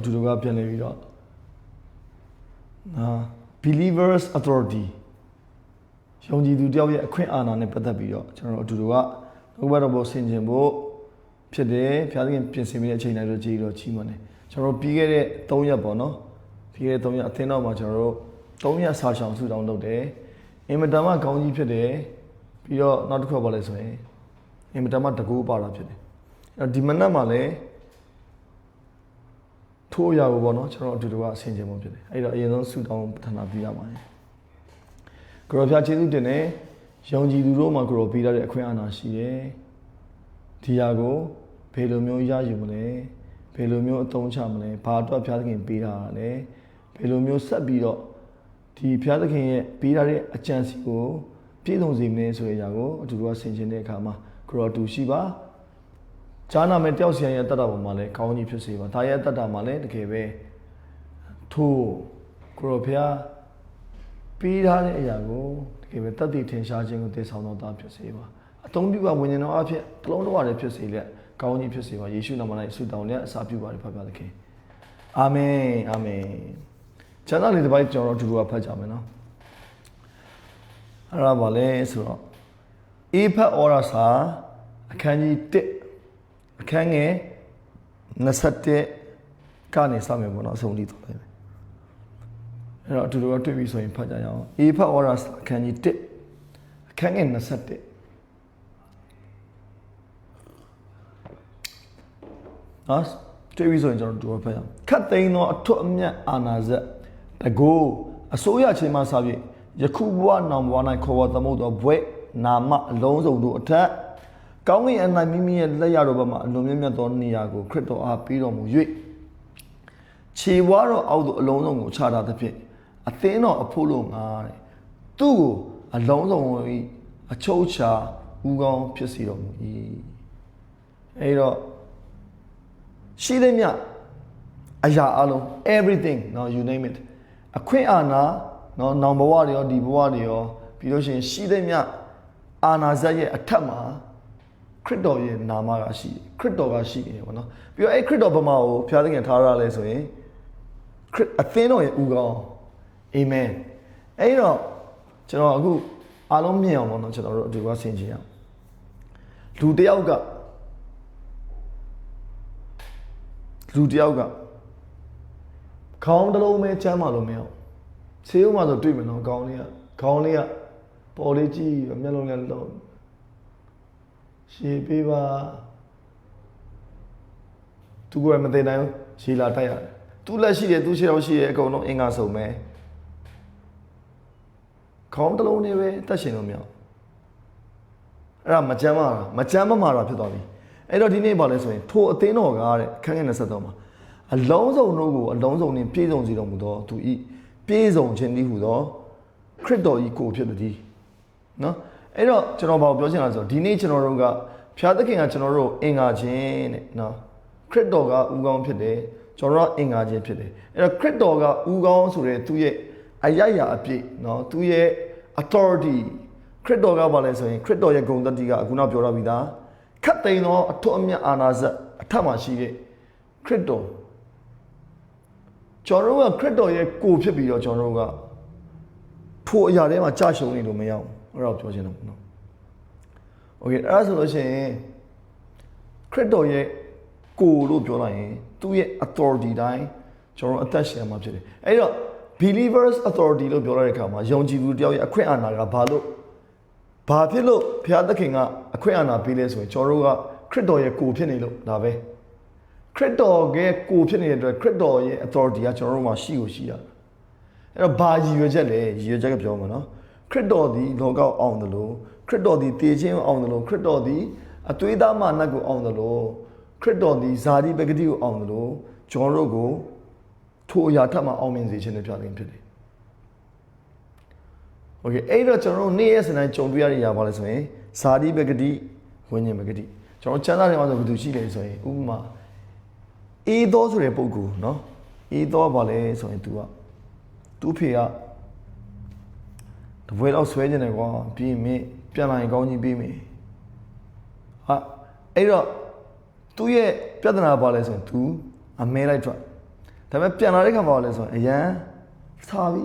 အတူတူကပြန်လည်ပြီးတော့အာ believers authority ယုံကြည်သူတယောက်ရဲ့အခွင့်အာဏာနဲ့ပတ်သက်ပြီးတော့ကျွန်တော်တို့အတူတူကနှုတ်ဘတ်တော်ပေါ်ဆင်ခြင်ဖို့ဖြစ်တယ်ဖျားသခင်ပြင်ဆင်ပြီးတဲ့အချိန်တိုင်းတော့ကြည်တော့ချီးမွမ်းတယ်ကျွန်တော်တို့ပြီးခဲ့တဲ့3ရက်ပေါ့နော်ပြီးခဲ့တဲ့3ရက်အသင်းတော်မှာကျွန်တော်တို့3ရက်စာရှောင်စုတောင်းလုပ်တယ်အင်မတန်မှကောင်းကြီးဖြစ်တယ်ပြီးတော့နောက်တစ်ခုကဘာလဲဆိုရင်အင်မတန်မှတကူပါတာဖြစ်တယ်အဲ့တော့ဒီမနက်မှာလည်း ထိုးအရာကိုပေါ့နော်ကျွန်တော်အတူတူကအဆင်ခြင်ဖို့ဖြစ်တယ်အဲ့တော့အရင်ဆုံးဆုတောင်းပထနာပြရပါတယ်ကိုရောဖျားကျေးဇူးတင်တယ်ယုံကြည်သူတို့မှာကိုရောပေးရတဲ့အခွင့်အာဏာရှိတယ်ဒီဟာကိုဘယ်လိုမျိုးရယူမလဲဘယ်လိုမျိုးအသုံးချမလဲဘာအတွက်ဖျားသခင်ပေးတာလဲဘယ်လိုမျိုးဆက်ပြီးတော့ဒီဖျားသခင်ရဲ့ပေးရတဲ့အကြံစီကိုပြည့်စုံစေမလဲဆိုတဲ့အရာကိုအတူတူကဆင်ခြင်တဲ့အခါမှာကိုရောတူရှိပါ ဈာနာမဲ့တယောက်စီရဲ့တတ်တာပေါ်မှာလည်းကောင်းကြီးဖြစ်စေပါဒါရဲ့တတ်တာမှာလည်းတကယ်ပဲထိုးကိုရောဖျားပေးထားတဲ့အရာကိုတကယ်ပဲတတ်သိထင်ရှားခြင်းကိုတည်ဆောင်တော်သားဖြစ်စေပါအသုံးပြုပါဝိညာဉ်တော်အဖြစ်တလုံးတော်ရဖြစ်စေလက်ကောင်းကြီးဖြစ်စေပါယေရှုနာမ၌ဆုတောင်းလက်အစာပြုပါရဖတ်ပါသခင်အာမင်အာမင်ကျမ်းစာလေးတစ်ပိုက်ကျွန်တော်တို့အတူတူကဖတ်ကြမယ်နော်အဲ့ဒါပါလဲဆိုတော့အေဖတ်ဩရစာအခန်းကြီး1 အခန်းငယ်27ကနေစမယ်ပေါ့နော်အဆုံးထိသွားလိုက်မယ်အဲ့တော့အတူတူကတွေ့ပြီဆိုရင်ဖတ်ကြရအောင်အေဖတ်ဩရာအခန်းကြီး1အခန်းငယ်21နော်တွေ့ပြီဆိုရင်ကျွန်တော်တို့ဖတ်ရအောင်ခတ်သိမ်းသောအထွတ်အမြတ်အာနာဇက်တကိုးအစိုးရချင်းမှစပြီးယခုဘဝနောင်ဘဝ၌ခေါ်ဝေါ်သမုတ်သောဘွဲ့နာမအလုံးစုံတို့အထက် ကောင်းကင်အနိုင်မိမိရဲ့လက်ရတော်ဘက်မှအလွန်မြတ်မြတ်သောနေရာကိုခရစ်တော်အားပေးတော်မူ၍ခြေဝါတော်အောက်သို့အလုံးစုံကိုချတာသဖြင့်အသင်းတော်အဖို့လို့ငါတဲ့သူ့ကိုအလုံးစုံ၏အချုပ်ချာဦးကောင်းဖြစ်စီတော်မူ၏အဲတော့ရှိသမျှအရာအလုံး everything เนาะ you name it အခွင့်အာဏာเนาะနောင်ဘဝတွေရောဒီဘဝတွေရောပြီးလို့ရှိရင်ရှိသမျှအာနာဇတ်ရဲ့အထက်မှာခ ရစ်တော်ရဲ့နာမကရှိတယ်ခရစ်တော်ကရှိနေတယ်ပေါ့နော်ပြီးတော့အဲ့ခရစ်တော်ဘမကိုဖျားသခင်ထားရလဲဆိုရင်ခရစ်အသင်းတော်ရဲ့ဦးကောင်းအာမင်အဲ့တော့ကျွန်တော်အခုအားလုံးမြင်အောင်ပေါ့နော်ကျွန်တော်တို့အတူကဆင်ခြင်အောင်လူတစ်ယောက်ကလူတစ်ယောက်ကခေါင်းတစ်လုံးပဲချမ်းမှလို့မရအောင်ဆေးဥမှာဆိုတွေ့မယ်နော်ခေါင်းလေးကခေါင်းလေးကပေါ်လေးကြည့်ပြီးမျက်လုံးလေးလုံး ရှည်ပေးပါသူကမသိနိုင်ဘူးရှည်လာတိုက်ရတယ်သူလက်ရှိတယ်သူရှေ့တော့ရှိတယ်အကုန်လုံးအင်္ဂါစုံမယ်ခေါင်းတစ်လုံးနဲ့ပဲတက်ရှင်လို့မရအောင်အဲ့ဒါမကြမ်းမာတာမကြမ်းမမာတာဖြစ်သွားပြီအဲ့တော့ဒီနေ့ပါလဲဆိုရင်ထိုအသင်းတော်ကားတဲ့ခန်းငယ်23မှာအလုံးစုံတို့ကိုအလုံးစုံနဲ့ပြည့်စုံစေတော်မူသောသူဤပြည့်စုံခြင်းဤဟူသောခရစ်တော်ဤကိုဖြစ်သည်နော် အဲ့တော့ကျွန်တော်ဘာကိုပြောချင်လဲဆိုတော့ဒီနေ့ကျွန်တော်တို့ကဖျားသခင်ကကျွန်တော်တို့အင်္ဂါခြင်းတဲ့နော်ခရစ်တော်ကဥကောင်းဖြစ်တယ်ကျွန်တော်တို့ကအင်္ဂါခြင်းဖြစ်တယ်အဲ့တော့ခရစ်တော်ကဥကောင်းဆိုတဲ့သူရဲ့အယက်ရာအပြည့်နော်သူရဲ့ authority ခရစ်တော်ကဘာလဲဆိုရင်ခရစ်တော်ရဲ့ဂုဏ်သတ္တိကအခုနောက်ပြောရပြီးသားခတ်သိမ်းသောအထွတ်အမြတ်အာဏာစက်အထက်မှာရှိတဲ့ခရစ်တော်ကျွန်တော်တို့ကခရစ်တော်ရဲ့ကိုယ်ဖြစ်ပြီးတော့ကျွန်တော်တို့ကထိုအရာထဲမှာကြာရှုံးနေလို့မရအောင် အဲ့တော့ပြောချင်တယ်နော်โอเคအဲ့ဒါဆိုလို့ရှိရင်ခရစ်တော်ရဲ့ကိုယ်လို့ပြောလိုက်ရင်သူ့ရဲ့ authority တိုင်းကျွန်တော်တို့အသက်ရှင်မှာဖြစ်တယ်အဲ့တော့ believers authority လို့ပြောရတဲ့အခါမှာယုံကြည်သူတယောက်ရဲ့အခွင့်အာဏာကဘာလို့ဘာဖြစ်လို့ဘုရားသခင်ကအခွင့်အာဏာပေးလဲဆိုရင်ကျွန်တော်တို့ကခရစ်တော်ရဲ့ကိုယ်ဖြစ်နေလို့ဒါပဲခရစ်တော်ရဲ့ကိုယ်ဖြစ်နေတဲ့အတွက်ခရစ်တော်ရဲ့ authority ကကျွန်တော်တို့မှာရှိကိုရှိရအဲ့တော့ဘာရည်ရွယ်ချက်လဲရည်ရွယ်ချက်ကပြောမှာနော် ခရစ်တော်ဒီလောကကိုအောင်တယ်လို့ခရစ်တော်ဒီတည်ခြင်းကိုအောင်တယ်လို့ခရစ်တော်ဒီအသွေးသားမာနကိုအောင်တယ်လို့ခရစ်တော်ဒီဇာတိပဂတိကိုအောင်တယ်လို့ကျွန်တော်တို့ကို ထိုအရာထပ်မှအောင်မြင်စေခြင်းနဲ့ပြခြင်းဖြစ်တယ်။ Okay အဲ့တော့ကျွန်တော်တို့နေ့ရက်စံတိုင်းကြုံတွေ့ရတဲ့အရာပါလဲဆိုရင်ဇာတိပဂတိဝိညာဉ်ပဂတိကျွန်တော်ချမ်းသာတယ်မှာဆိုဘယ်သူရှိလဲဆိုရင်ဥပမာအေးသောဆိုတဲ့ပုံကူเนาะအေးသောပါလဲဆိုရင် तू ကသူ့ဖေက တပွဲတော့ဆွဲနေတယ်ကွာပြီးရင်မင်းပြန်လာရင်ကောင်းကြီးပြီးမယ်ဟာအဲ့တော့သူ့ရဲ့ပြဿနာပါလဲဆိုရင် तू အမဲလိုက်ထွက်ဒါပေမဲ့ပြန်လာတဲ့ခါမှာဘာလဲဆိုရင်အရန်စားပြီ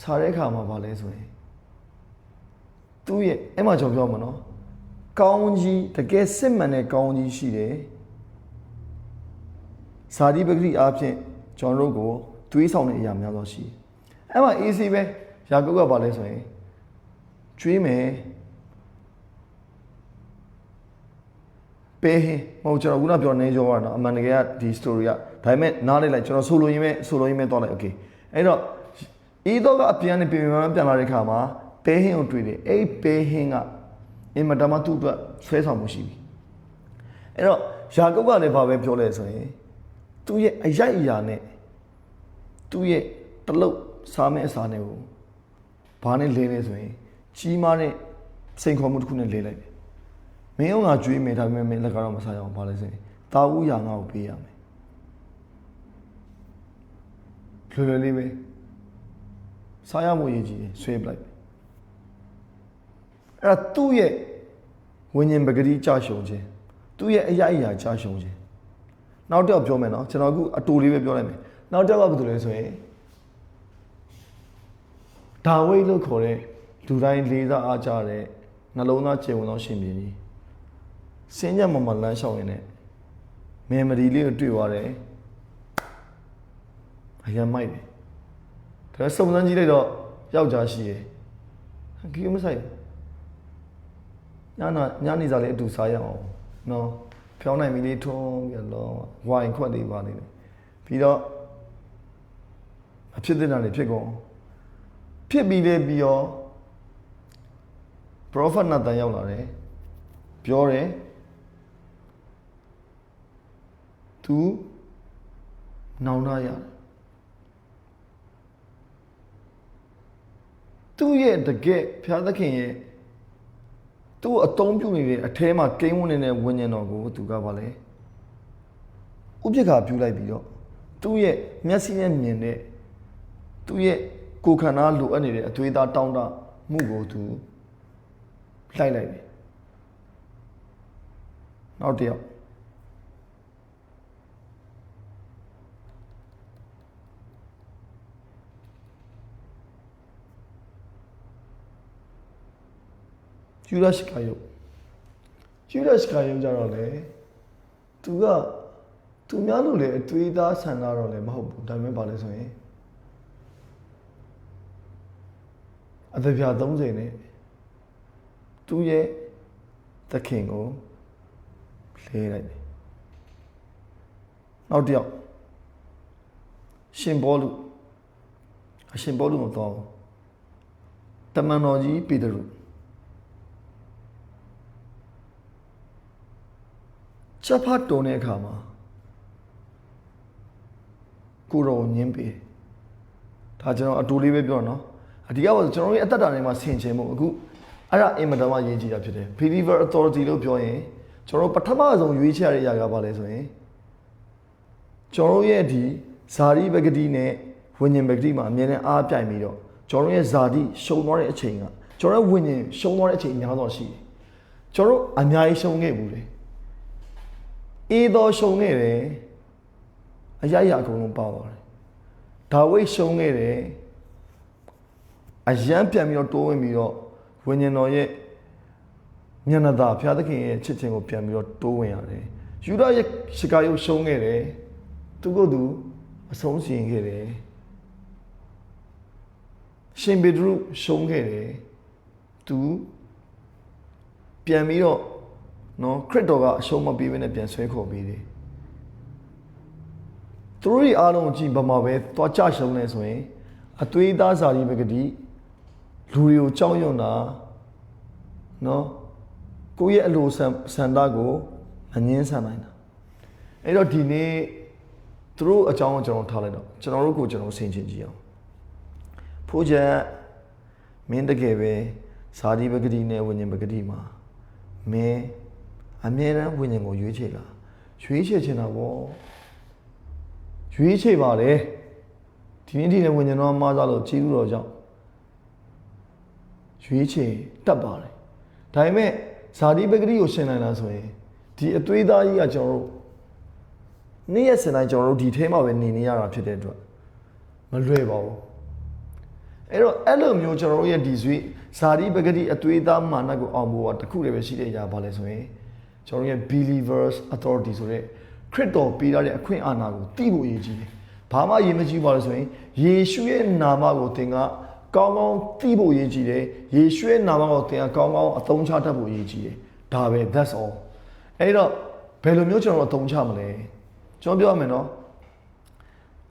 စားတဲ့ခါမှာဘာလဲဆိုရင်သူ့ရဲ့အဲ့မှာကျွန်တော်ပြောမှာနော်ကောင်းကြီးတကယ်စစ်မှန်တဲ့ကောင်းကြီးရှိတယ်ဇာတိပဂတိအားဖြင့်ကျွန်တော်တို့ကိုတွေးဆောင်တဲ့အရာများသောရှိတယ်အဲ့မှာ AC ပဲ ယာကုပ်ကဘာလဲဆိုရင်ကျွေးမယ်ပေးဟင်းမဟုတ်ကျွန်တော်ခုနပြောနေကြောပါတော့အမှန်တကယ်ကဒီ story ကဒါပေမဲ့နားလိုက်လိုက်ကျွန်တော်ဆိုလိုရင်းပဲဆိုလိုရင်းပဲတော့လိုက် okay အဲ့တော့ဤတော့ကအပြန်နဲ့ပြင်ပြန်ပြန်လာတဲ့ခါမှာပေးဟင်းကိုတွေ့တယ်အဲ့ပေးဟင်းကအင်မတန်မှသူ့အတွက်ဆွဲဆောင်မှုရှိပြီအဲ့တော့ယာကုပ်ကလည်းဘာပဲပြောလဲဆိုရင်သူ့ရဲ့အရိုက်အရာနဲ့သူ့ရဲ့တလုတ်စားမဲ့အစာနဲ့ကို ဘာနဲ့လဲလဲဆိုရင်ကြီးမားတဲ့စိန်ခေါ်မှုတစ်ခုနဲ့လဲလိုက်တယ်မင်းအောင်ငါကြွေးမယ်ဒါပေမဲ့မင်းလက်ကတော့မစားရအောင်ဘာလဲဆိုရင်တာဝူရာငါ့ကိုပေးရမယ်လွယ်လွယ်လေးပဲစားရမှုရည်ကြီးတယ်ဆွဲပလိုက်အဲ့ဒါသူ့ရဲ့ဝิญဉ်ပဂတိကြရှုံခြင်းသူ့ရဲ့အရာအရာကြရှုံခြင်းနောက်တစ်ယောက်ပြောမယ်နော်ကျွန်တော်အခုအတူလေးပဲပြောလိုက်မယ်နောက်တစ်ယောက်ကဘာလို့လဲဆိုရင် ဒါဝိတ်လို့ခေါ်တဲ့လူတိုင်းလေးစားအားကြတဲ့နှလုံးသားကျေဝင်သောရှင်ပြည်ကြီးစင်းညံ့မမလမ်းလျှောက်ရင်လည်းမေမရီလေးကိုတွေ့သွားတယ်အရင်မိုက်တယ်ဒါစုံစမ်းကြည့်လိုက်တော့ယောက်ျားရှိတယ်ခီးမဆိုင်ညနာညနေစားလေးအတူစားရအောင်နော်ဖြောင်းနိုင်မီလေးထုံးပြီးတော့ဝိုင်ခွက်လေးပါနေတယ်ပြီးတော့အဖြစ်တဲ့နာတွေဖြစ်ကုန် ဖြစ်ပြီးလေပြီးတော့ prophet နတ်တန်ရောက်လာတယ်ပြောတယ်သူနောင်နာရတယ်သူ့ရဲ့တကယ်ဖျားသခင်ရဲ့သူ့အတုံးပြုနေတဲ့အထဲမှာကိန်းဝင်နေတဲ့ဝิญဉ်တော်ကိုသူကပါလေဥပ္ပခါပြုလိုက်ပြီးတော့သူ့ရဲ့မျက်စိနဲ့မြင်တဲ့သူ့ရဲ့ ကိုယ်ခန္ဓာလိုအပ်နေတဲ့အသွေးသားတောင်းတမှုကိုသူလိုက်လိုက်တယ်နောက်တစ်ယောက်ယူဒရှ်ကာယုယူဒရှ်ကာယုကြတော့လေသူကသူများလို့လေအသွေးသားဆန္ဒတော့လည်းမဟုတ်ဘူးဒါပေမဲ့ဘာလဲဆိုရင် အသက်ပြ30နဲ့သူ့ရဲ့သခင်ကိုလဲလိုက်တယ်နောက်တစ်ယောက်ရှင်ဘောလူအရှင်ဘောလူကိုတော့တမန်တော်ကြီးပေတရုချက်ဖတ်တုံတဲ့အခါမှာကိုရောညင်းပေးဒါကျွန်တော်အတူလေးပဲပြောနော် အဓိကကကျွန်တော်ရဲ့အသက်တာထဲမှာဆင်ခြင်မှုအခုအဲ့ဒါအင်မတန်မှရင်းကြည့်တာဖြစ်တယ် believer authority လို့ပြောရင်ကျွန်တော်ပထမဆုံးရွေးချယ်ရတဲ့အရာကဘာလဲဆိုရင်ကျွန်တော်ရဲ့ဒီဇာတိပဂတိနဲ့ဝိညာဉ်ပဂတိမှာအမြဲတမ်းအားပြိုင်ပြီးတော့ကျွန်တော်ရဲ့ဇာတိရှုံသွားတဲ့အချိန်ကကျွန်တော်ရဲ့ဝိညာဉ်ရှုံသွားတဲ့အချိန်အများဆုံးရှိတယ်ကျွန်တော်အများကြီးရှုံခဲ့ဘူးလေအေးတော်ရှုံခဲ့တယ်အရရအကုန်လုံးပါသွားတယ်ဒါဝိတ်ရှုံခဲ့တယ် အယမ်းပြန်ပြီးတော့တိုးဝင်ပြီးတော့ဝိညာဉ်တော်ရဲ့မျက်နှာသာဘုရားသခင်ရဲ့ချစ်ခြင်းကိုပြန်ပြီးတော့တိုးဝင်ရတယ်ယူဒရဲ့ရှကာယုရှုံးခဲ့တယ်သူကသူအဆုံးစီရင်ခဲ့တယ်ရှင်ပေတရုရှုံးခဲ့တယ်သူပြန်ပြီးတော့နော်ခရစ်တော်ကအရှုံးမပေးဘဲနဲ့ပြန်ဆွဲခေါ်ပေးတယ်သူတို့တွေအားလုံးကြည့်ဗမာပဲသွားကြရှုံးနေဆိုရင်အသွေးသားစာရီပဂတိ လူတွေကိုကြောက်ရွံ့တာနော်ကိုယ့်ရဲ့အလိုဆန္ဆန္ဒကိုမငင်းဆန်နိုင်တာအဲ့တော့ဒီနေ့သူတို့အကြောင်းကိုကျွန်တော်ထားလိုက်တော့ကျွန်တော်တို့ကိုကျွန်တော်ဆင်ခြင်ကြည့်အောင်ဖိုးချက်မင်းတကယ်ပဲဇာတိပဂတိနဲ့ဝိညာဉ်ပဂတိမှာမင်းအမြဲတမ်းဝိညာဉ်ကိုရွေးချယ်လာရွေးချယ်ချင်တာပေါ့ရွေးချယ်ပါလေဒီနေ့ဒီနေ့ဝိညာဉ်တော်မှားသားလို့ကြီးဥတော်ကြောင့် ရွေးချယ်တတ်ပါတယ်ဒါပေမဲ့ဇာတိပဂတိကိုရှင်းနိုင်လားဆိုရင်ဒီအသွေးသားကြီးကကျွန်တော်တို့နေ့ရက်စဉ်တိုင်းကျွန်တော်တို့ဒီထဲမှာပဲနေနေရတာဖြစ်တဲ့အတွက်မလွယ်ပါဘူးအဲ့တော့အဲ့လိုမျိုးကျွန်တော်တို့ရဲ့ဒီဆွေဇာတိပဂတိအသွေးသားမာနကိုအောင်ဖို့ကတစ်ခုတည်းပဲရှိတဲ့အရာပါလဲဆိုရင်ကျွန်တော်တို့ရဲ့ believers authority ဆိုတဲ့ခရစ်တော်ပေးထားတဲ့အခွင့်အာဏာကိုသိဖို့အရေးကြီးတယ်ဘာမှအရေးမကြီးပါလို့ဆိုရင်ယေရှုရဲ့နာမကိုသင်က ကောင်းကောင်းသိဖို့အရေးကြီးတယ်ယေရှုရဲ့နာမကိုသင်ကကောင်းကောင်းအသုံးချတတ်ဖို့အရေးကြီးတယ်ဒါပဲ that's all အဲ့တော့ဘယ်လိုမျိုးကျွန်တော်တို့အသုံးချမလဲကျွန်တော်ပြောရမယ်နော်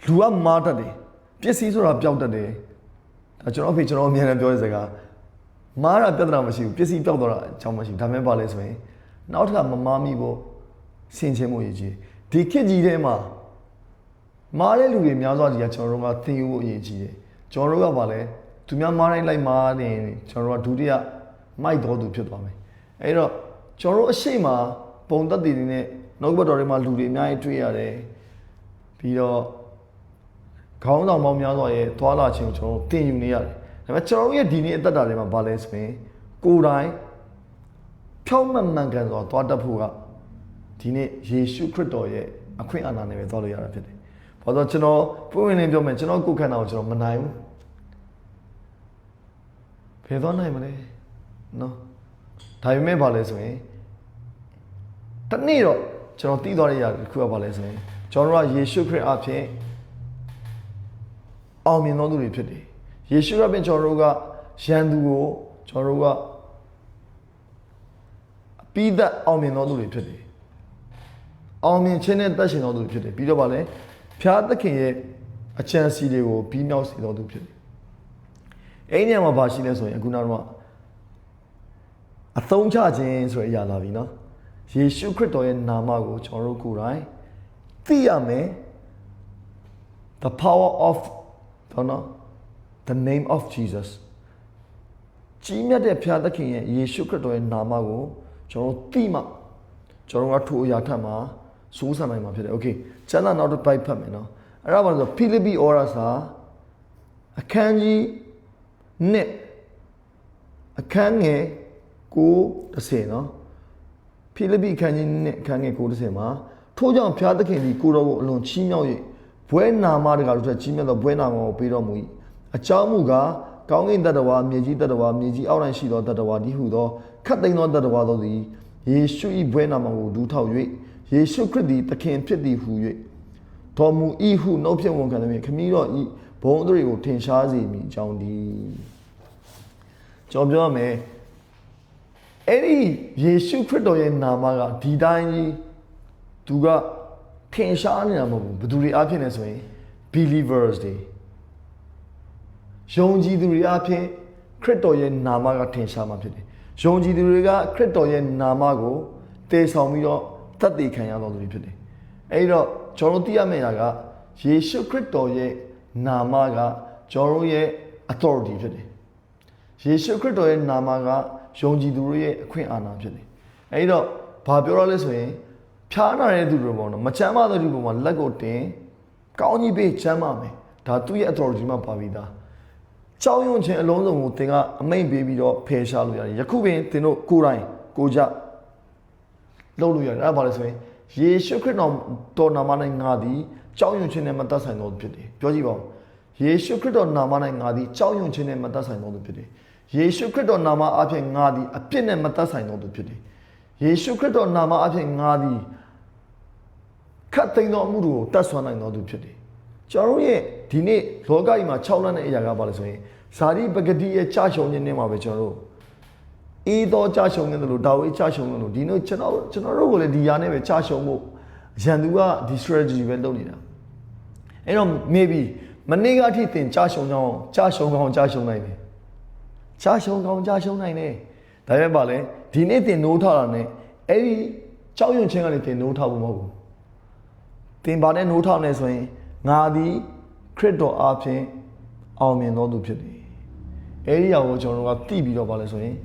လူကမားတတ်တယ်ပစ္စည်းဆိုတာပျောက်တတ်တယ်ဒါကျွန်တော်အဖေကျွန်တော်အမြဲတမ်းပြောတဲ့စကားမားတာပြဿနာမရှိဘူးပစ္စည်းပျောက်တော့တာအကြောင်းမရှိဘူးဒါမှမဟုတ်ပါလဲဆိုရင်နောက်တစ်ခါမမားမိဖို့ဆင်ခြင်မှုအရေးကြီးဒီခေတ်ကြီးထဲမှာမားတဲ့လူတွေများစွာကြီးကကျွန်တော်တို့ကသင်ယူဖို့အရေးကြီးတယ်ကျွန်တော်တို့ကပါလဲ သူများမားတိုင်းလိုက်မားနေကျွန်တော်တို့ကဒုတိယမိုက်တော်သူဖြစ်သွားမယ်အဲ့တော့ကျွန်တော်တို့အရှိမပုံသက်တည်နေနဲ့နှုတ်ဘတ်တော်တွေမှာလူတွေအများကြီးတွေ့ရတယ်ပြီးတော့ခေါင်းဆောင်ပေါင်းများစွာရဲ့သွာလာခြင်းကိုကျွန်တော်တို့သင်ယူနေရတယ်ဒါပေမဲ့ကျွန်တော်တို့ရဲ့ဒီနေ့အသက်တာတွေမှာဘာလဲဆိုရင်ကိုယ်တိုင်ဖြောင်းမှန်မှန်ကန်စွာသွားတတ်ဖို့ကဒီနေ့ယေရှုခရစ်တော်ရဲ့အခွင့်အာဏာနဲ့ပဲသွားလို့ရတာဖြစ်တယ်။ဘာလို့ကျွန်တော်ပွင့်ဝင်လင်းပြောမယ်ကျွန်တော်ကိုယ်ခန္ဓာကိုကျွန်တော်မနိုင်ဘူး။ ဘယ်သွားနိုင်မလဲ။နော်။ဒါပေမဲ့ဘာလဲဆိုရင်တနေ့တော့ကျွန်တော်သိသွားတဲ့ຢာတစ်ခုကဘာလဲဆိုရင်ကျွန်တော်တို့ကယေရှုခရစ်အဖြစ်အောင်မြင်သောသူတွေဖြစ်တယ်။ယေရှုရပြင်ကျွန်တော်တို့ကရန်သူကိုကျွန်တော်တို့ကအပြီးသက်အောင်မြင်သောသူတွေဖြစ်တယ်။အောင်မြင်ခြင်းနဲ့တက်ရှင်သောသူတွေဖြစ်တယ်။ပြီးတော့ဗာလဲဖျားသခင်ရဲ့အချမ်းစီတွေကိုပြီးမြောက်စေသောသူဖြစ်တယ်။ အဲ့ဒီနေရာမှာဘာရှိလဲဆိုရင်အခုနောက်တော့အသုံးချခြင်းဆိုတဲ့အရာလာပြီနော်။ယေရှုခရစ်တော်ရဲ့နာမကိုကျွန်တော်တို့ကိုယ်တိုင်သိရမယ်။ the power of တော့နော် the name of Jesus ကြီးမြတ်တဲ့ဖျားသခင်ရဲ့ယေရှုခရစ်တော်ရဲ့နာမကိုကျွန်တော်တို့သိမှကျွန်တော်တို့ကထိုအရာထက်မှာစိုးစံနိုင်မှာဖြစ်တယ်။ Okay ကျန်တာနောက်တစ်ပိုက်ဖတ်မယ်နော်။အဲ့ဒါဘာလို့ဆိုဖိလိပ္ပိဩရာစာအခန်းကြီး 1အခန်းငယ်9:30နော်။ဖိလိပ္ပိအခန်းကြီး1အခန်းငယ်9:30မှာထို့ကြောင့်ဖျားသခင်သည်ကိုတော်ကိုအလွန်ချီးမြှောက်၍ဘွဲနာမတကာတို့ထက်ကြီးမြတ်သောဘွဲနာမကိုပေးတော်မူ၏အကြောင်းမူကားကောင်းကင်တတ္တဝါမြေကြီးတတ္တဝါမြေကြီးအောက်၌ရှိသောတတ္တဝါဒီဟုသောခတ်သိမ်းသောတတ္တဝါတို့သည်ယေရှု၏ဘွဲနာမကိုဒူးထောက်၍ယေရှုခရစ်သည်သခင်ဖြစ်သည်ဟု၍တော်မူ၏ဟုနှုတ်ဖြင့်ဝန်ခံသည်ဖြင့်ခမည်းတော်၏ဘုံတို့ကိုထင်ရှားစေမိအကြောင်းဒီ ကျွန်တော်ပြောရမယ်အဲ့ဒီယေရှုခရစ်တော်ရဲ့နာမကဒီတိုင်းကြီးသူကထင်ရှားနေတာမဟုတ်ဘူးဘယ်သူတွေအားဖြင့်လဲဆိုရင် believers တွေယုံကြည်သူတွေအားဖြင့်ခရစ်တော်ရဲ့နာမကထင်ရှားမှာဖြစ်တယ်ယုံကြည်သူတွေကခရစ်တော်ရဲ့နာမကိုတည်ဆောင်ပြီးတော့တတ်သိခံရတော်သူတွေဖြစ်တယ်အဲဒီတော့ကျွန်တော်တို့သိရမယ့်အရာကယေရှုခရစ်တော်ရဲ့နာမကကျွန်တော်တို့ရဲ့ authority ဖြစ်တယ် ယေရှုခရစ်တော်ရဲ့နာမကယုံကြည်သူတွေရဲ့အခွင့်အာဏာဖြစ်တယ်အဲဒီတော့ဘာပြောရလဲဆိုရင်ဖျားနာတဲ့သူတွေပေါ့နော်မချမ်းသာတဲ့သူတွေပေါ်မှာလက်ကိုတင်ကောင်းကြီးပေးချမ်းသာမယ်ဒါသူ့ရဲ့ authority မှာပါပြီးသားကြောင်းရွံ့ခြင်းအလုံးစုံကိုသင်ကအမိန့်ပေးပြီးတော့ဖယ်ရှားလို့ရတယ်ယခုပင်သင်တို့ကိုယ်တိုင်ကိုကြလုပ်လို့ရတယ်အဲ့ဒါဘာလဲဆိုရင်ယေရှုခရစ်တော်တော်နာမ၌ငါသည်ကြောင်းရွံ့ခြင်းနဲ့မသက်ဆိုင်သောသူဖြစ်တယ်ပြောကြည့်ပါဦးယေရှုခရစ်တော်နာမ၌ငါသည်ကြောင်းရွံ့ခြင်းနဲ့မသက်ဆိုင်သောသူဖြစ်တယ် ယေရှုခရစ်တော်နာမအပြင်ငါသည်အပြစ်နဲ့မသက်ဆိုင်သောသူဖြစ်တယ်ယေရှုခရစ်တော်နာမအပြင်ငါသည်ခတ်သိမ်းသောအမှုတို့ကိုတတ်ဆွမ်းနိုင်သောသူဖြစ်တယ်။ကျွန်တော်တို့ရဲ့ဒီနေ့လောကကြီးမှာ6လနဲ့အရာကပါလဲဆိုရင်ဇာတိပဂတိရဲ့ကြာရှုံခြင်းနဲ့မှာပဲကျွန်တော်တို့အေးသောကြာရှုံနေတယ်လို့ဒါဝိကြာရှုံနေလို့ဒီနေ့ကျွန်တော်ကျွန်တော်တို့ကိုလည်းဒီຢာနဲ့ပဲကြာရှုံဖို့ရန်သူကဒီ strategy ပဲလုပ်နေတာ။အဲ့တော့ maybe မနေ့ကအထိသင်ကြာရှုံကြောင်းကြာရှုံကောင်းကြာရှုံနိုင်တယ်။ ကြာရှုံကောင်းကြာရှုံနိုင်တယ်။ဒါပေမဲ့ပါလဲဒီနေ့သင်နိုးထားတာ ਨੇ အဲ့ဒီကြောက်ရွံ့ခြင်းကလည်းသင်နိုးထားဖို့မဟုတ်ဘူး။သင်ပါနဲ့နိုးထောင်နေဆိုရင်ငါသည်ခရစ်တော်အားဖြင့်အောင်မြင်သောသူဖြစ်တယ်။အဲဒီအရာကိုကျွန်တော်တို့ကသိပြီးတော့ပါလဲဆိုရင်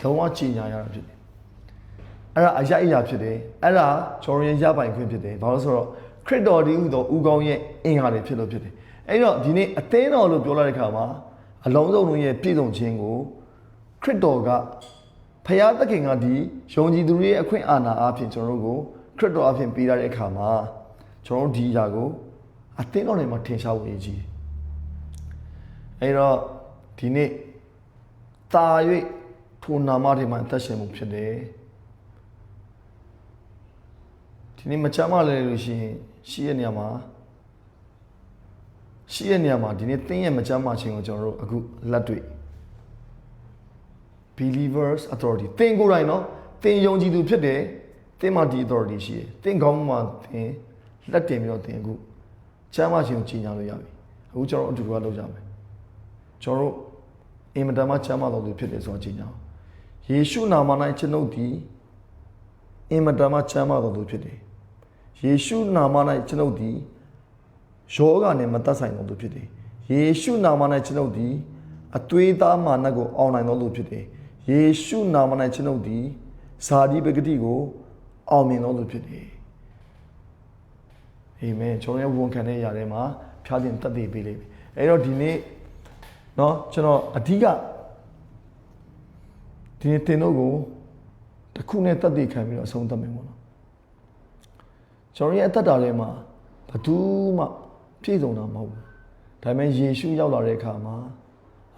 လုံးဝကြည်ညာရတာဖြစ်တယ်။အဲ့ဒါအရာအရာဖြစ်တယ်။အဲ့ဒါကျွန်တော်ရဲ့ရပိုင်ခွင့်ဖြစ်တယ်။ဘာလို့ဆိုတော့ခရစ်တော်ဒီဟုသောဥကောင်းရဲ့အင်္ဂါတွေဖြစ်လို့ဖြစ်တယ်။အဲ့တော့ဒီနေ့အသင်းတော်လို့ပြောလိုက်တဲ့အခါမှာ အလုံးစုံလုံးရဲ့ပြည့်စုံခြင်းကိုခရစ်တော်ကဖျားသခင်ကဒီယုံကြည်သူတွေရဲ့အခွင့်အာဏာအားဖြင့်ကျွန်တော်တို့ကိုခရစ်တော်အားဖြင့်ပေးရတဲ့အခါမှာကျွန်တော်တို့ဒီအရာကိုအသင်းတော်တွေမှာထင်ရှားဖို့အရေးကြီးတယ်အဲ့တော့ဒီနေ့တာ၍ထိုနာမတွေမှာအသက်ရှင်မှုဖြစ်တယ်ဒီနေ့မချမ်းမလဲလို့ရှိရင်ရှိရဲ့နေရာမှာ ရှိရဲ့နေရာမှာဒီနေ့သင်ရဲ့မချမ်းမခြင်းကိုကျွန်တော်တို့အခုလက်တွေ့ believers authority သင်ကိုယ်တိုင်နော်သင်ယုံကြည်သူဖြစ်တယ်သင်မှာဒီ authority ရှိတယ်သင်ကောင်းမှသင်လက်တင်ပြီးတော့သင်အခုချမ်းမခြင်းကိုကြီးညာလို့ရပြီအခုကျွန်တော်တို့အတူတူကလုပ်ကြမယ်ကျွန်တော်တို့အင်မတန်မှချမ်းမတော်သူဖြစ်တယ်ဆိုတော့ကြီးညာယေရှုနာမ၌ကျွန်ုပ်သည်အင်မတန်မှချမ်းမတော်သူဖြစ်တယ်ယေရှုနာမ၌ကျွန်ုပ်သည် ယောဂနဲ့မသက်ဆိုင်တော်သူဖြစ်တယ်ယေရှုနာမ၌ကျွန်ုပ်သည်အသွေးသားမာနကိုအောင်နိုင်တော်သူဖြစ်တယ်ယေရှုနာမ၌ကျွန်ုပ်သည်ဇာတိပဂတိကိုအောင်မြင်တော်သူဖြစ်တယ်အာမင်ကျွန်တော်ရဲ့ဝန်ခံတဲ့ຢာထဲမှာဖျားခြင်းတက်တည်ပေးလိမ့်မယ်အဲ့တော့ဒီနေ့เนาะကျွန်တော်အဓိကဒီနေ့တင်တို့ကိုတစ်ခုနဲ့တက်တည်ခံပြီးတော့အဆုံးသတ်မယ်ပေါ့နော်ကျွန်တော်ရဲ့အသက်တာထဲမှာဘယ်သူမှ ပြည့်စုံတာမဟုတ်ဘူးဒါပေမဲ့ယေရှုရောက်လာတဲ့အခါမှာ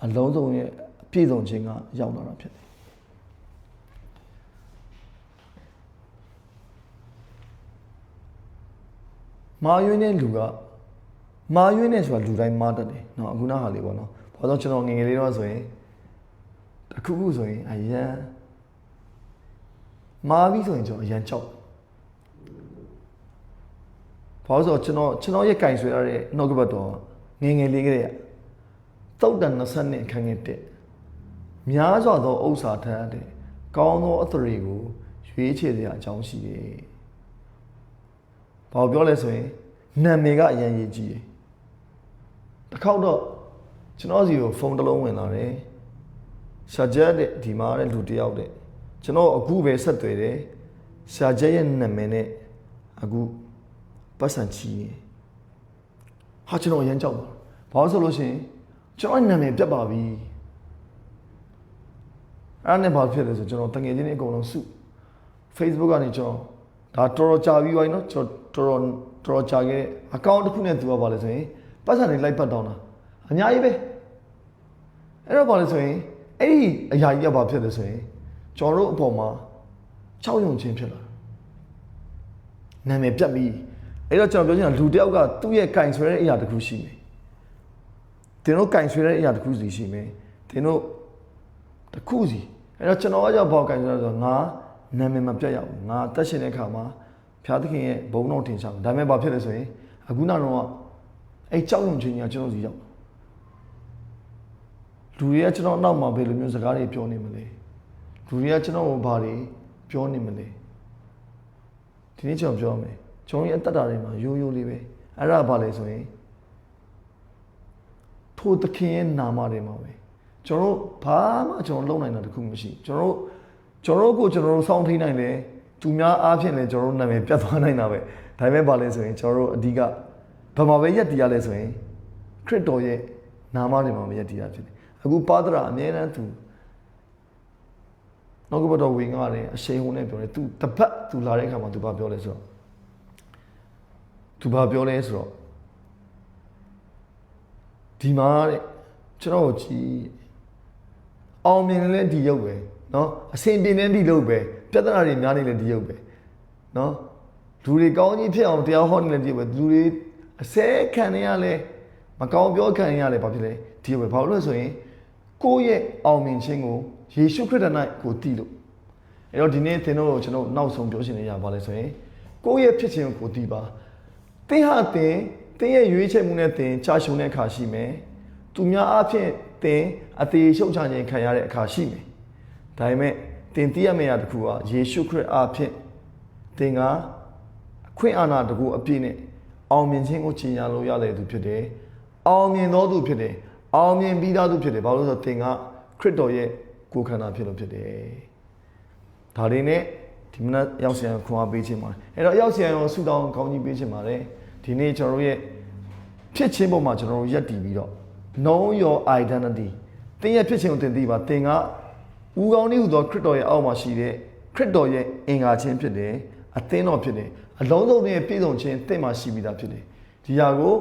အလုံးစုံရဲ့အပြည့်စုံခြင်းကရောက်လာတာဖြစ်တယ်မာယွင်းတဲ့လူကမာယွင်းနေဆိုတာလူတိုင်းမာတတ်တယ်เนาะအခုနဟာလေးပေါ့နော်ဘာလို့ကျွန်တော်ငယ်ငယ်လေးတော့ဆိုရင်တစ်ခုခုဆိုရင်အရန်မာပြီးဆိုရင်ကျွန်တော်အရန်ကြောက် ဘာလို့ဆိုတော့ကျွန်တော်ကျွန်တော်ရဲ့ကင်ဆွဲရတဲ့နှုတ်ကပတ်တော်ငယ်ငယ်လေးကလေးကသုတ်တန်20နှစ်အခန်းငယ်တက်များစွာသောဥစ္စာထမ်းတဲ့ကောင်းသောအသရေကိုရွေးချယ်စရာအကြောင်းရှိတယ်။ဘာပြောလဲဆိုရင်နာမည်ကအရင်ရေးကြည့်တယ်။တစ်ခေါက်တော့ကျွန်တော်စီကိုဖုန်းတစ်လုံးဝင်လာတယ်။ရှာဂျက်တဲ့ဒီမှာတဲ့လူတစ်ယောက်တဲ့ကျွန်တော်အခုပဲဆက်သွယ်တယ်။ရှာဂျက်ရဲ့နာမည်နဲ့အခု ပတ်စံချီးနေဟာကျွန်တော်အရန်ကြောက်ပါဘာလို့ဆိုလို့ရှိရင်ကျွန်တော်နာမည်ပြတ်ပါပြီအဲ့နဲ့ဘာဖြစ်လဲဆိုကျွန်တော်တငယ်ချင်းတွေအကုန်လုံးစု Facebook ကနေကျွန်တော်ဒါတော်တော်ကြာပြီးပါပြီနော်ကျွန်တော်တော်တော်တော်ကြာခဲ့အကောင့်တစ်ခုနဲ့သူကပါလဲဆိုရင်ပတ်စံတွေလိုက်ပတ်တောင်းတာအများကြီးပဲအဲ့တော့ဘာလဲဆိုရင်အဲ့ဒီအရာကြီးကဘာဖြစ်လဲဆိုရင်ကျွန်တော်တို့အပေါ်မှာ၆ယုံချင်းဖြစ်လာနာမည်ပြတ်ပြီး အဲ့တော့ကျွန်တော်ပြောချင်တာလူတစ်ယောက်ကသူ့ရဲ့ကင်ဆွဲတဲ့အရာတစ်ခုရှိတယ်တင်တို့ကင်ဆွဲတဲ့အရာတစ်ခုစီရှိမယ်တင်တို့တစ်ခုစီအဲ့တော့ကျွန်တော်ကကြောက်ဘောက်ကင်ဆွဲဆိုတော့ငါနာမည်မပြတ်ရဘူးငါတက်ရှင်တဲ့ခါမှာဖျားသခင်ရဲ့ဘုံတော်ထင်ရှားတယ်ဒါပေမဲ့ဘာဖြစ်လဲဆိုရင်အခုနောက်တော့အဲ့ကြောက်ရွံ့ခြင်းကြီးကကျွန်တော်စီရောက်လူတွေကကျွန်တော်နောက်မှာဘယ်လိုမျိုးစကားတွေပြောနေမလဲလူတွေကကျွန်တော်ကိုဘာတွေပြောနေမလဲဒီနေ့ကျွန်တော်ပြောမယ် ကျွန်တော်ရဲ့အတ္တတာတွေမှာရိုးရိုးလေးပဲအဲ့ဒါဘာလဲဆိုရင်ထိုသခင်ရဲ့နာမတွေမှာပဲကျွန်တော်တို့ဘာမှကျွန်တော်လုံနိုင်တာတခုမရှိကျွန်တော်တို့ကျွန်တော်တို့ကိုကျွန်တော်တို့စောင့်ထိန်နိုင်တယ်သူများအားဖြင့်လည်းကျွန်တော်တို့နာမည်ပြတ်သွားနိုင်တာပဲဒါပေမဲ့ဘာလဲဆိုရင်ကျွန်တော်တို့အဓိကဘာမှပဲရက်တည်ရလဲဆိုရင်ခရစ်တော်ရဲ့နာမတွေမှာပဲရက်တည်ရဖြစ်တယ်အခုပါဒရာအမြဲတမ်းသူနောက်ကဘတော်ဝင်ကားတယ်အရှိန်ဟုန်နဲ့ပြောတယ်သူတပတ်သူလာတဲ့အခါမှာသူဘာပြောလဲဆိုတော့ သူဘာပြောလဲဆိုတော့ဒီမှာတဲ့ကျွန်တော်ကြည့်အောင်မြင်လည်းဒီရုပ်ပဲเนาะအဆင်ပြေလည်းဒီရုပ်ပဲပြဿနာတွေများနေလည်းဒီရုပ်ပဲเนาะလူတွေကောင်းကြီးဖြစ်အောင်တရားဟောနေလည်းဒီရုပ်ပဲလူတွေအစဲခံနေရလဲမကောင်းပြောခံနေရလဲဘာဖြစ်လဲဒီရုပ်ပဲဘာလို့လဲဆိုရင်ကိုယ့်ရဲ့အောင်မြင်ခြင်းကိုယေရှုခရစ်တော်၌ကိုတည်လို့အဲ့တော့ဒီနေ့သင်တို့ကျွန်တော်နောက်ဆုံးပြောချင်တဲ့ຢာဘာလဲဆိုရင်ကိုယ့်ရဲ့ဖြစ်ခြင်းကိုတည်ပါ သင်ဟာသင်သင်ရဲ့ရွေးချယ်မှုနဲ့သင်ချရှုံတဲ့အခါရှိမယ်သူများအဖြစ်သင်အသေးရှုပ်ချခြင်းခံရတဲ့အခါရှိမယ်ဒါပေမဲ့သင်သိရမယ့်အရာတစ်ခုကယေရှုခရစ်အားဖြင့်သင်ကအခွင့်အာဏာတကူအပြည့်နဲ့အောင်မြင်ခြင်းကိုကြီးညာလို့ရတဲ့သူဖြစ်တယ်အောင်မြင်သောသူဖြစ်တယ်အောင်မြင်ပြီးသားသူဖြစ်တယ်ဘာလို့လဲဆိုတော့သင်ကခရစ်တော်ရဲ့ကိုယ်ခန္ဓာဖြစ်လို့ဖြစ်တယ်ဒါတွေနဲ့ ဒီမနက်ရောက်စီရန်ခွန်အားပေးခြင်းပါတယ်အဲ့တော့ရောက်စီရန်ကိုဆုတောင်းကောင်းကြီးပေးခြင်းပါတယ်ဒီနေ့ကျွန်တော်တို့ရဲ့ဖြစ်ခြင်းပုံမှာကျွန်တော်တို့ယက်တည်ပြီးတော့ know your identity သင်ရဲ့ဖြစ်ခြင်းကိုသင်သိပါသင်ကဦးကောင်းနည်းဟူသောခရစ်တော်ရဲ့အောက်မှာရှိတဲ့ခရစ်တော်ရဲ့အင်္ဂါချင်းဖြစ်တယ်အသင်းတော်ဖြစ်တယ်အလုံးစုံနဲ့ပြည့်စုံခြင်းတင့်မှာရှိပြီးသားဖြစ်တယ်ဒီဟာကို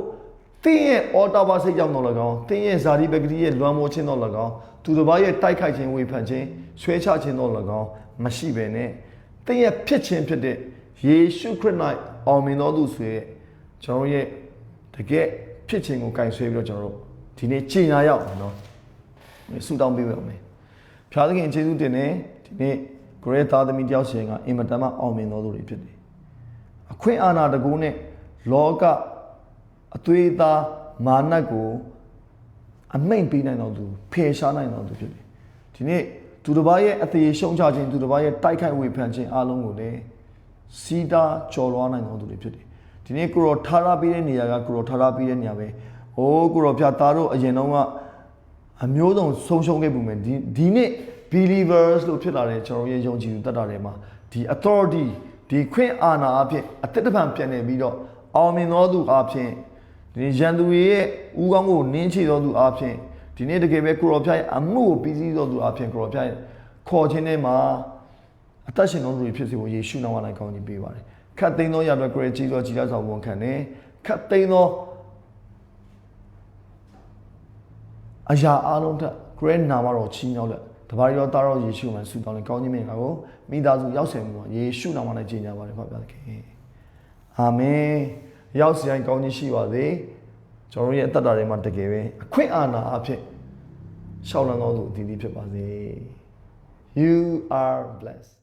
တင်းရဲ့အော်တာဘာစိတ်ကြောင့်တော့၎င်းတင်းရဲ့ဇာတိပဂတိရဲ့လွမ်းမိုးခြင်းတော့၎င်းသူတစ်ပါးရဲ့တိုက်ခိုက်ခြင်းဝေဖန်ခြင်းဆွဲချခြင်းတော့၎င်းမရှိဘဲနဲ့ တင်းရဲ့ဖြစ်ခြင်းဖြစ်တဲ့ယေရှုခရစ်၌အောင်မြင်တော်သူဆိုရဲ့ကျွန်တော်ရဲ့တကယ်ဖြစ်ခြင်းကိုကင်ဆွဲပြီးတော့ကျွန်တော်တို့ဒီနေ့ချိန်ညာရောက်မယ်နော်ဆုတောင်းပေးရမယ်ဖျားသခင်ယေရှုတင်နေဒီနေ့ဂရဲသားသမီးတယောက်ရှင်ကအင်မတန်မှအောင်မြင်တော်သူတွေဖြစ်တယ်အခွင့်အာဏာတကူနဲ့လောကအသွေးသားမာနကိုအမိန်ပေးနိုင်တော်သူဖယ်ရှားနိုင်တော်သူဖြစ်တယ်ဒီနေ့ သူတစ်ပါးရဲ့အသေးရှုံချခြင်းသူတစ်ပါးရဲ့တိုက်ခိုက်ဝေဖန်ခြင်းအလုံးကိုလည်းစီးတာကြော်လွားနိုင်တော်သူတွေဖြစ်တယ်ဒီနေ့ကိုရောထားရပေးတဲ့နေရာကကိုရောထားရပေးတဲ့နေရာပဲဟိုးကိုရောဖျားသားတို့အရင်တော့ကအမျိုးစုံဆုံးရှုံးခဲ့ပုံပဲဒီဒီနေ့ believers လို့ဖြစ်လာတဲ့ကျွန်တော်ရဲ့ယုံကြည်သူတတ်တာတွေမှာဒီ authority ဒီခွင့်အာဏာအဖြစ်အသက်တပံပြန်နေပြီးတော့အောင်မြင်သောသူအဖြစ်ဒီရန်သူရဲ့ဦးကောင်းကိုနင်းချသောသူအဖြစ် ဒီနေ့တကယ်ပဲကိုရောဖျားရဲ့အမှုကိုပြီးစီးသောသူအဖြစ်ကိုရောဖျားရဲ့ခေါ်ခြင်းထဲမှာအသက်ရှင်သောသူတွေဖြစ်စေဖို့ယေရှုနာမ၌ကောင်းချီးပေးပါတယ်ခတ်သိမ်းသောရအတွက်ကိုရကြီးသောကြည်လာဆောင်ဝန်ခံတယ်ခတ်သိမ်းသောအရာအလုံးထက်ဂရဲနာမတော်ချီးမြှောက်လက်တပါးရောသားတော်ယေရှုမှဆုတောင်းလေကောင်းကြီးမင်္ဂလာကိုမိသားစုရောက်ဆယ်မှုမှာယေရှုနာမနဲ့ကြီးညာပါတယ်ဖပါသခင်အာမင်ရောက်စီတိုင်းကောင်းကြီးရှိပါစေ ကျွန်တော်တို့ရဲ့အသက်တာတွေမှာတကယ်ပဲအခွင့်အာဏာအဖြစ်ရှောက်လန်းတော်သူအသီးသီးဖြစ်ပါစေ you are blessed